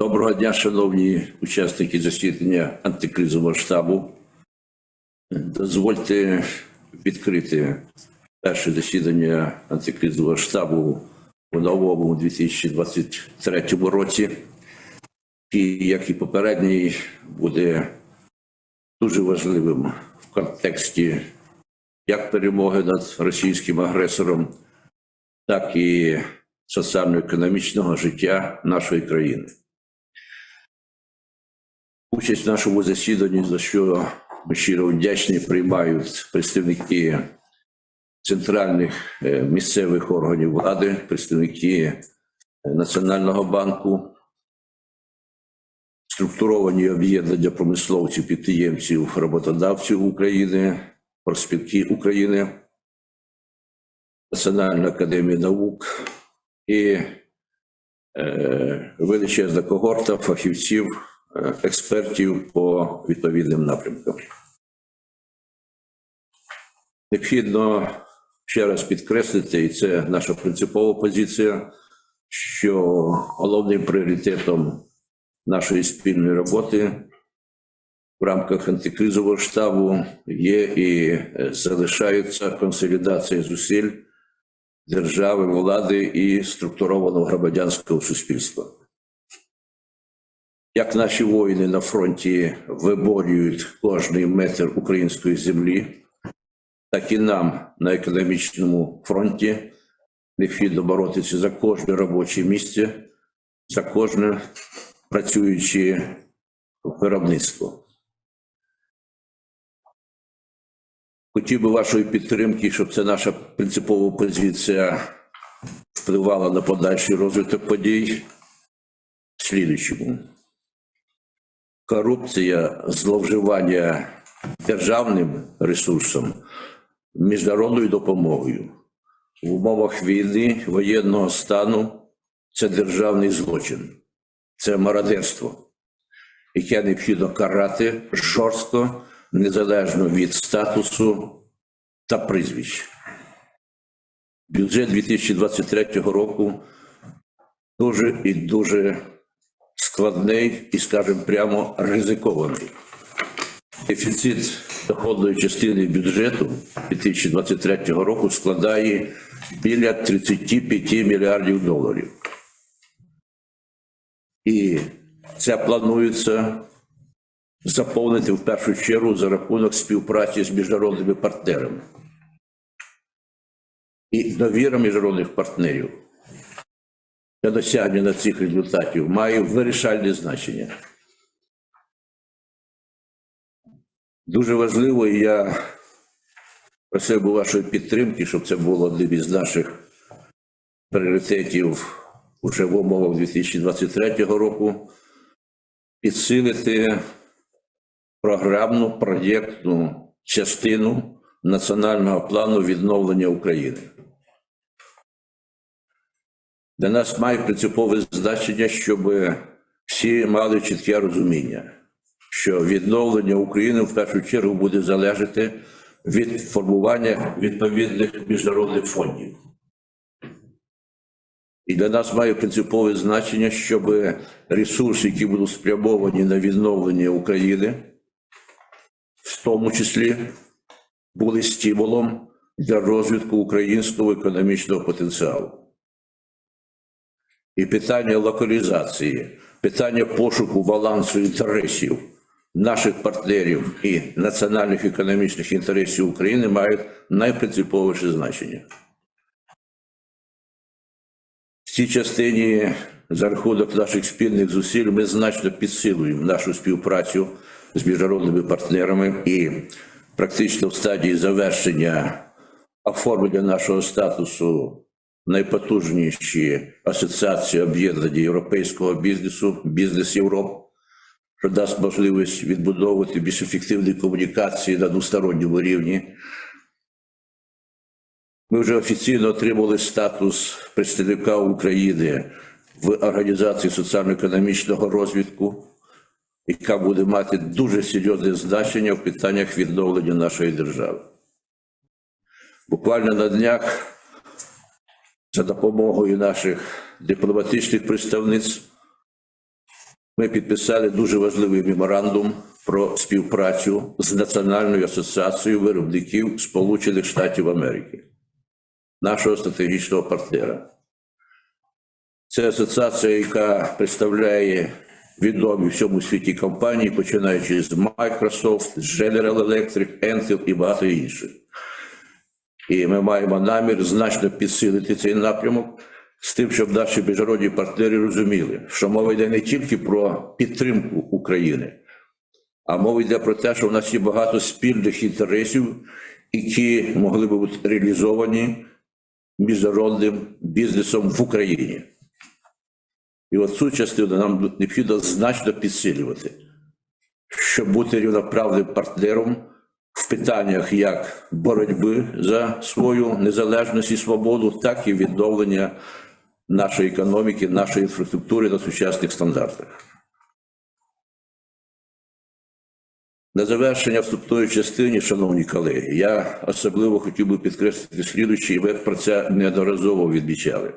Доброго дня, шановні учасники засідання антикризового штабу. Дозвольте відкрити перше засідання антикризового штабу у новому 2023 році. І, як і попередній, буде дуже важливим в контексті як перемоги над російським агресором, так і соціально-економічного життя нашої країни. Участь в нашому засіданні, за що ми щиро вдячні, приймають представники центральних е, місцевих органів влади, представники е, Національного банку, структуровані об'єднання промисловців, підприємців, роботодавців України, проспілки України, Національна академія наук і е, величезна когорта фахівців, експертів по відповідним напрямкам. Необхідно ще раз підкреслити, і це наша принципова позиція, що головним пріоритетом нашої спільної роботи в рамках антикризового штабу є і е, залишається консолідація зусиль держави, влади і структурованого громадянського суспільства. Як наші воїни на фронті виборюють кожний метр української землі, так і нам на економічному фронті необхідно боротися за кожне робоче місце, за кожне працююче виробництво. Хотів би вашої підтримки, щоб це наша принципова позиція впливала на подальший розвиток подій. в Слідуючому. Корупція, зловживання державним ресурсом, міжнародною допомогою в умовах війни, воєнного стану це державний злочин, це мародерство, яке необхідно карати жорстко незалежно від статусу та прізвищ. Бюджет 2023 року дуже і дуже складний і, скажімо прямо, ризикований. Дефіцит доходної частини бюджету 2023 року складає біля 35 мільярдів доларів. І це планується заповнити в першу чергу за рахунок співпраці з міжнародними партнерами. І довіра міжнародних партнерів для досягнення цих результатів має вирішальне значення. Дуже важливо, і я просив би вашої підтримки, щоб це було одним із наших пріоритетів уже в умовах 2023 року, підсилити програмну проєктну частину національного плану відновлення України. Для нас має принципове значення, щоб всі мали чітке розуміння, що відновлення України в першу чергу буде залежати від формування відповідних міжнародних фондів. І для нас має принципове значення, щоб ресурси, які будуть спрямовані на відновлення України, в тому числі були стимулом для розвитку українського економічного потенціалу. І питання локалізації, питання пошуку балансу інтересів наших партнерів і національних економічних інтересів України мають найпринциповіше значення. В цій частині за рахунок наших спільних зусиль ми значно підсилуємо нашу співпрацю з міжнародними партнерами і практично в стадії завершення оформлення нашого статусу найпотужніші асоціації об'єднання європейського бізнесу, бізнес Європ, що дасть можливість відбудовувати більш ефективні комунікації на двосторонньому рівні. Ми вже офіційно отримали статус представника України в Організації соціально-економічного розвитку, яка буде мати дуже серйозне значення в питаннях відновлення нашої держави. Буквально на днях за допомогою наших дипломатичних представництв ми підписали дуже важливий меморандум про співпрацю з Національною асоціацією виробників Сполучених Штатів Америки, нашого стратегічного партнера. Це асоціація, яка представляє відомі всьому світі компанії, починаючи з Microsoft, General Electric, Intel і багато інших. І ми маємо намір значно підсилити цей напрямок з тим, щоб наші міжнародні партнери розуміли, що мова йде не тільки про підтримку України, а мова йде про те, що в нас є багато спільних інтересів, які могли би бути реалізовані міжнародним бізнесом в Україні. І от цю частину нам необхідно значно підсилювати, щоб бути рівноправним партнером питаннях як боротьби за свою незалежність і свободу, так і відновлення нашої економіки, нашої інфраструктури на сучасних стандартах. На завершення вступної частини, шановні колеги, я особливо хотів би підкреслити слідуючи, і ви про це неодноразово відмічали,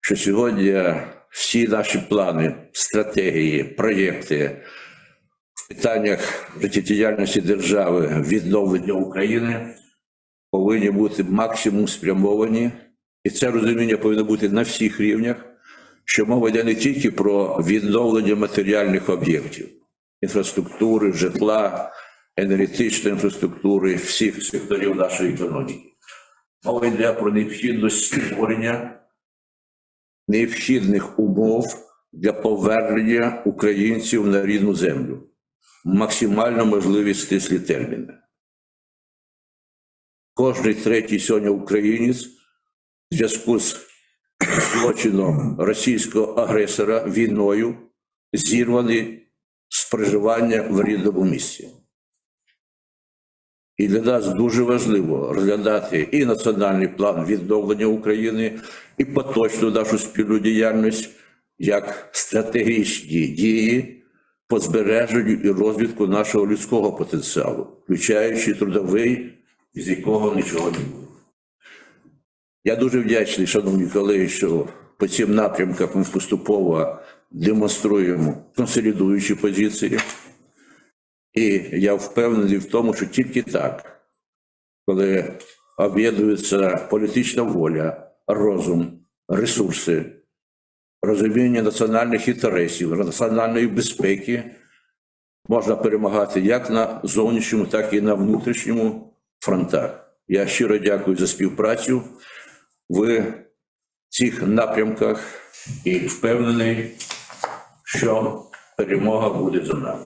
що сьогодні всі наші плани, стратегії, проєкти в питаннях життєдіяльності держави, відновлення України повинні бути максимум спрямовані, і це розуміння повинно бути на всіх рівнях, що мова йде не тільки про відновлення матеріальних об'єктів, інфраструктури, житла, енергетичної інфраструктури, всіх секторів нашої економіки. Мова йде про необхідність створення необхідних умов для повернення українців на рідну землю. Максимально можливі стислі терміни. Кожний третій сьогодні українець в зв'язку з злочином російського агресора війною зірваний з проживання в рідному місці. І для нас дуже важливо розглядати і національний план відновлення України, і поточну нашу спільну діяльність як стратегічні дії по збереженню і розвитку нашого людського потенціалу, включаючи трудовий, з якого нічого не буде. Я дуже вдячний, шановні колеги, що по цим напрямкам ми поступово демонструємо консолідуючі позиції. І я впевнений в тому, що тільки так, коли об'єднується політична воля, розум, ресурси, розуміння національних інтересів, національної безпеки, можна перемагати як на зовнішньому, так і на внутрішньому фронтах. Я щиро дякую за співпрацю в цих напрямках і впевнений, що перемога буде за нами.